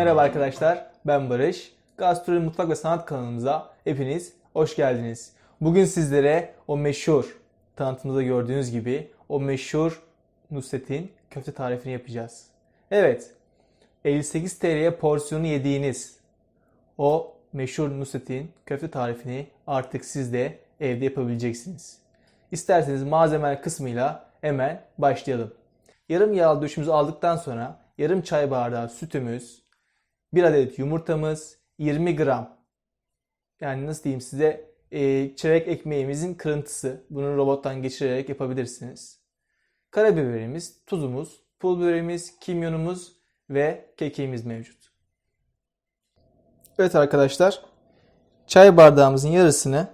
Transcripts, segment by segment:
Merhaba arkadaşlar, ben Barış. Gastronomi Mutfak ve Sanat kanalımıza hepiniz hoş geldiniz. Bugün sizlere o meşhur, tanıtımda gördüğünüz gibi o meşhur Nusret'in köfte tarifini yapacağız. Evet, 58 TL'ye porsiyonu yediğiniz o meşhur Nusret'in köfte tarifini artık siz de evde yapabileceksiniz. İsterseniz malzemeler kısmıyla hemen başlayalım. Yarım yağlı döşümüzü aldıktan sonra yarım çay bardağı sütümüz, 1 adet yumurtamız, 20 gram yani nasıl diyeyim size e, çörek ekmeğimizin kırıntısı. Bunu robottan geçirerek yapabilirsiniz. Karabiberimiz, tuzumuz, pul biberimiz, kimyonumuz ve kekiğimiz mevcut. Evet arkadaşlar, çay bardağımızın yarısını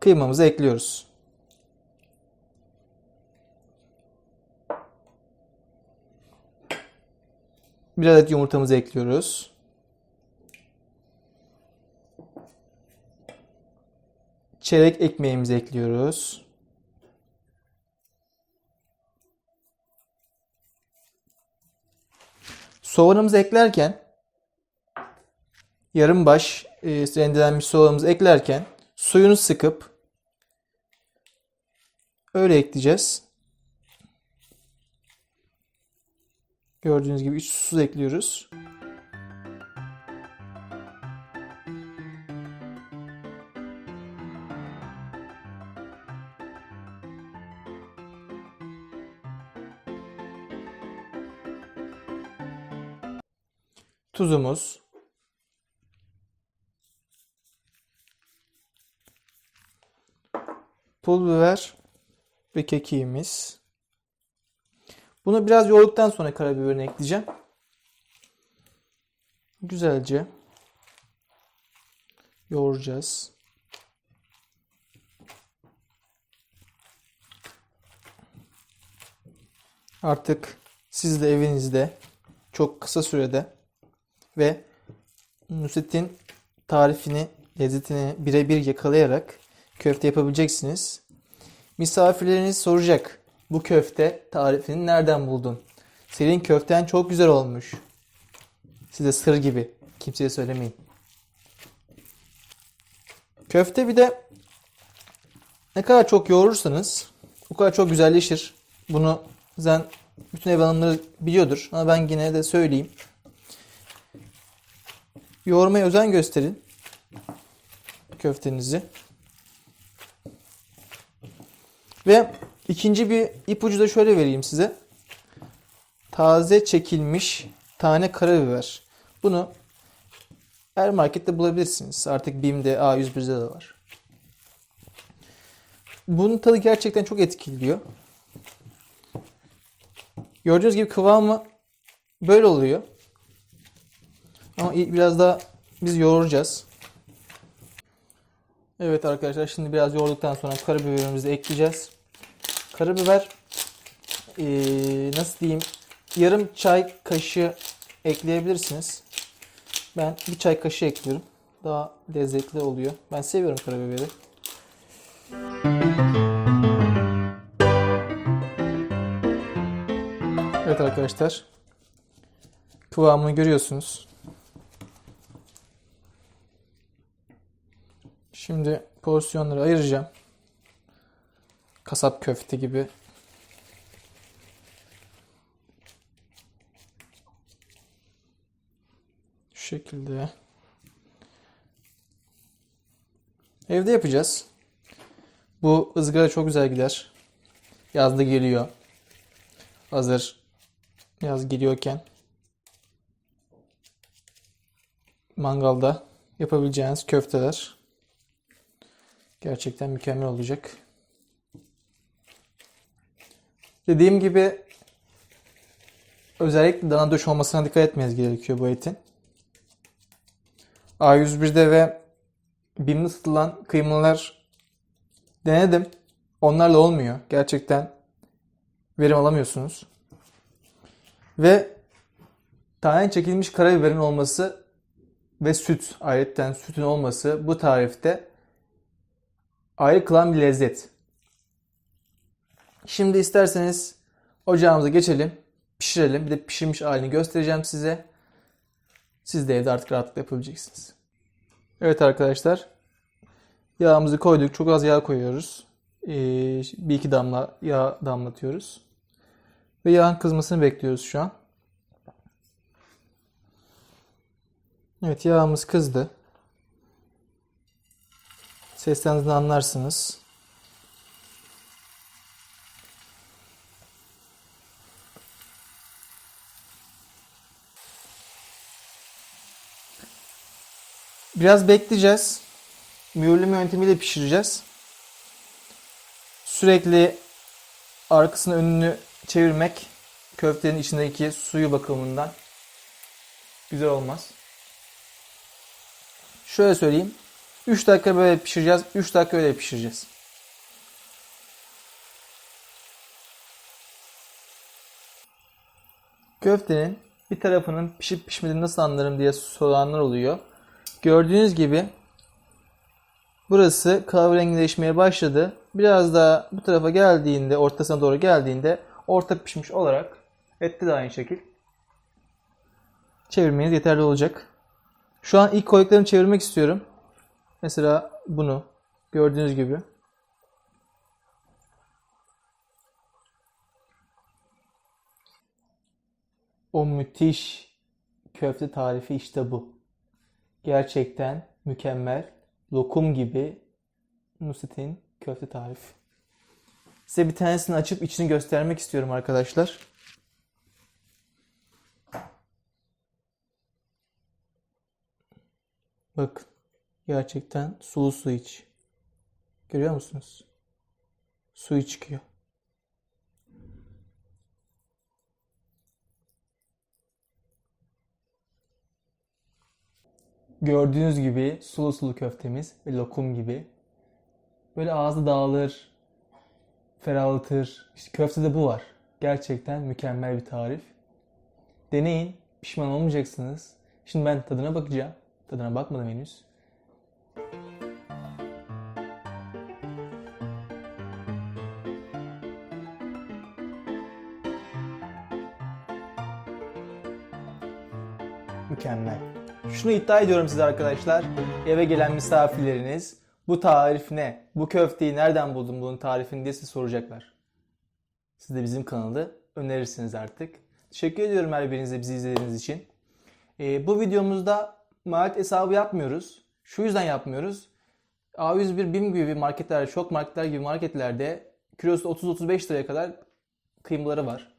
kıymamıza ekliyoruz. Bir adet yumurtamızı ekliyoruz. Çeyrek ekmeğimizi ekliyoruz. Soğanımızı eklerken yarım baş e, rendelenmiş soğanımızı eklerken suyunu sıkıp öyle ekleyeceğiz. Gördüğünüz gibi 3 susuz ekliyoruz. Tuzumuz. Pul biber ve kekiğimiz. Bunu biraz yoğurduktan sonra karabiberini ekleyeceğim. Güzelce yoğuracağız. Artık siz de evinizde çok kısa sürede ve Nusret'in tarifini, lezzetini birebir yakalayarak köfte yapabileceksiniz. Misafirleriniz soracak. Bu köfte tarifini nereden buldun? Senin köften çok güzel olmuş. Size sır gibi. Kimseye söylemeyin. Köfte bir de ne kadar çok yoğurursanız o kadar çok güzelleşir. Bunu zaten bütün ev hanımları biliyordur. Ama ben yine de söyleyeyim. Yoğurmaya özen gösterin. Köftenizi. Ve ikinci bir ipucu da şöyle vereyim size. Taze çekilmiş tane karabiber. Bunu her markette bulabilirsiniz. Artık BİM'de, A101'de de var. Bunun tadı gerçekten çok etkiliyor. Gördüğünüz gibi kıvamı böyle oluyor. Ama biraz daha biz yoğuracağız. Evet arkadaşlar şimdi biraz yoğurduktan sonra karabiberimizi ekleyeceğiz. Karabiber ee, nasıl diyeyim yarım çay kaşığı ekleyebilirsiniz. Ben bir çay kaşığı ekliyorum. Daha lezzetli oluyor. Ben seviyorum karabiberi. Evet arkadaşlar. Kıvamını görüyorsunuz. Şimdi porsiyonları ayıracağım. Kasap köfte gibi. Şu şekilde. Evde yapacağız. Bu ızgara çok güzel gider. Yazda geliyor. Hazır yaz geliyorken mangalda yapabileceğiniz köfteler. Gerçekten mükemmel olacak. Dediğim gibi özellikle dana döş olmasına dikkat etmeniz gerekiyor bu etin. A101'de ve BİM'de satılan kıymalar denedim. Onlarla olmuyor. Gerçekten verim alamıyorsunuz. Ve tane çekilmiş karabiberin olması ve süt, ayrıca sütün olması bu tarifte ayrı kılan bir lezzet. Şimdi isterseniz ocağımıza geçelim, pişirelim. Bir de pişirmiş halini göstereceğim size. siz de evde artık rahatlıkla yapabileceksiniz. Evet arkadaşlar. Yağımızı koyduk. Çok az yağ koyuyoruz. Ee, bir iki damla yağ damlatıyoruz. Ve yağın kızmasını bekliyoruz şu an. Evet yağımız kızdı. Sesten de anlarsınız. Biraz bekleyeceğiz. Mühürleme yöntemiyle pişireceğiz. Sürekli arkasını önünü çevirmek köftenin içindeki suyu bakımından güzel olmaz. Şöyle söyleyeyim. 3 dakika böyle pişireceğiz. 3 dakika öyle pişireceğiz. Köftenin bir tarafının pişip pişmediğini nasıl anlarım diye soranlar oluyor. Gördüğünüz gibi burası kahverengileşmeye başladı. Biraz daha bu tarafa geldiğinde, ortasına doğru geldiğinde orta pişmiş olarak ette de aynı şekil çevirmeniz yeterli olacak. Şu an ilk koyduklarımı çevirmek istiyorum. Mesela bunu gördüğünüz gibi. O müthiş köfte tarifi işte bu. Gerçekten mükemmel. Lokum gibi Nusret'in köfte tarifi. Size bir tanesini açıp içini göstermek istiyorum arkadaşlar. Bakın. Gerçekten sulu su iç. Görüyor musunuz? Suyu çıkıyor. Gördüğünüz gibi sulu sulu köftemiz ve lokum gibi. Böyle ağzı dağılır, ferahlatır. İşte köftede bu var. Gerçekten mükemmel bir tarif. Deneyin, pişman olmayacaksınız. Şimdi ben tadına bakacağım. Tadına bakmadım henüz. Mükemmel. Şunu iddia ediyorum size arkadaşlar. Eve gelen misafirleriniz bu tarif ne? Bu köfteyi nereden buldun bunun tarifini diye size soracaklar. Siz de bizim kanalı önerirsiniz artık. Teşekkür ediyorum her birinize bizi izlediğiniz için. Ee, bu videomuzda maliyet hesabı yapmıyoruz. Şu yüzden yapmıyoruz. A101, BİM gibi marketlerde, çok marketler gibi marketlerde kilosu 30-35 liraya kadar kıymaları var.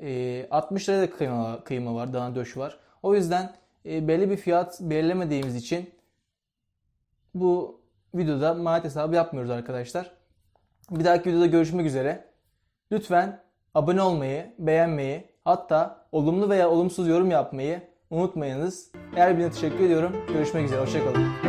Ee, 60 liraya da kıyma, kıyma var, dana döş var. O yüzden e, belli bir fiyat belirlemediğimiz için bu videoda maliyet hesabı yapmıyoruz arkadaşlar. Bir dahaki videoda görüşmek üzere. Lütfen abone olmayı, beğenmeyi, hatta olumlu veya olumsuz yorum yapmayı unutmayınız. Her birine teşekkür ediyorum. Görüşmek üzere. Hoşçakalın.